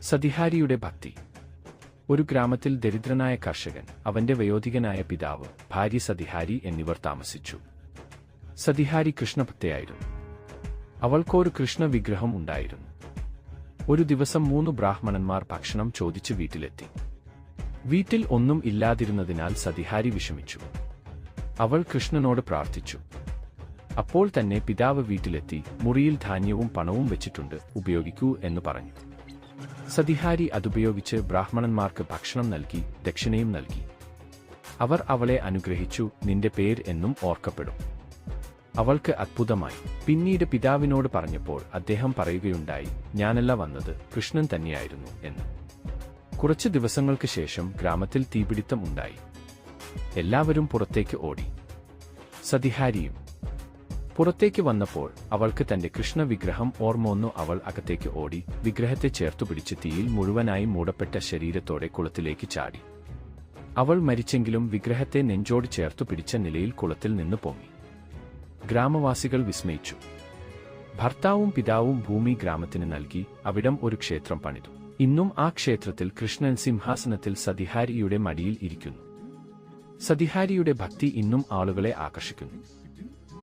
സതിഹാരിയുടെ ഭക്തി. ഒരു ഗ്രാമത്തിൽ ദരിദ്രനായ കർഷകൻ അവന്റെ വയോധികനായ പിതാവ് ഭാര്യ സതിഹാരി എന്നിവർ താമസിച്ചു. സതിഹാരി കൃഷ്ണഭക്തയായിരുന്നു. അവൾക്കൊരു കൃഷ്ണ വിഗ്രഹം ഉണ്ടായിരുന്നു. ഒരു ദിവസം മൂന്ന് ബ്രാഹ്മണന്മാർ ഭക്ഷണം ചോദിച്ച് വീട്ടിലെത്തി. വീട്ടിൽ ഒന്നും ഇല്ലാതിരുന്നതിനാൽ സതിഹാരി വിഷമിച്ചു. അവൾ കൃഷ്ണനോട് പ്രാർത്ഥിച്ചു. അപ്പോൾ തന്നെ പിതാവ് വീട്ടിലെത്തി മുറിയിൽ ധാന്യവും പണവും വെച്ചിട്ടുണ്ട് ഉപയോഗിക്കൂ എന്ന് പറഞ്ഞു. സതിഹാരി അതുപയോഗിച്ച് ബ്രാഹ്മണന്മാർക്ക് ഭക്ഷണം നൽകി ദക്ഷിണയും നൽകി. അവർ അവളെ അനുഗ്രഹിച്ചു നിന്റെ പേര് എന്നും ഓർക്കപ്പെടും. അവൾക്ക് അത്ഭുതമായി. പിന്നീട് പിതാവിനോട് പറഞ്ഞപ്പോൾ അദ്ദേഹം പറയുകയുണ്ടായി ഞാനല്ല വന്നത് കൃഷ്ണൻ തന്നെയായിരുന്നു എന്ന്. കുറച്ചു ദിവസങ്ങൾക്ക് ശേഷം ഗ്രാമത്തിൽ തീപിടിത്തം ഉണ്ടായി. എല്ലാവരും പുറത്തേക്ക് ഓടി. സതിഹാരിയും പുറത്തേക്ക് വന്നപ്പോൾ അവൾക്ക് തന്റെ കൃഷ്ണവിഗ്രഹം ഓർമ്മൊന്നു അവൾ അകത്തേക്ക് ഓടി വിഗ്രഹത്തെ ചേർത്തു പിടിച്ച് തീയിൽ മുഴുവനായി മൂടപ്പെട്ട ശരീരത്തോടെ കുളത്തിലേക്ക് ചാടി. അവൾ മരിച്ചെങ്കിലും വിഗ്രഹത്തെ നെഞ്ചോട് ചേർത്തു പിടിച്ച നിലയിൽ കുളത്തിൽ നിന്ന് പൊങ്ങി. ഗ്രാമവാസികൾ വിസ്മയിച്ചു. ഭർത്താവും പിതാവും ഭൂമി ഗ്രാമത്തിന് നൽകി അവിടം ഒരു ക്ഷേത്രം പണിതു. ഇന്നും ആ ക്ഷേത്രത്തിൽ കൃഷ്ണൻ സിംഹാസനത്തിൽ സതിഹാരിയുടെ മടിയിൽ ഇരിക്കുന്നു. സതിഹാരിയുടെ ഭക്തി ഇന്നും ആളുകളെ ആകർഷിക്കുന്നു.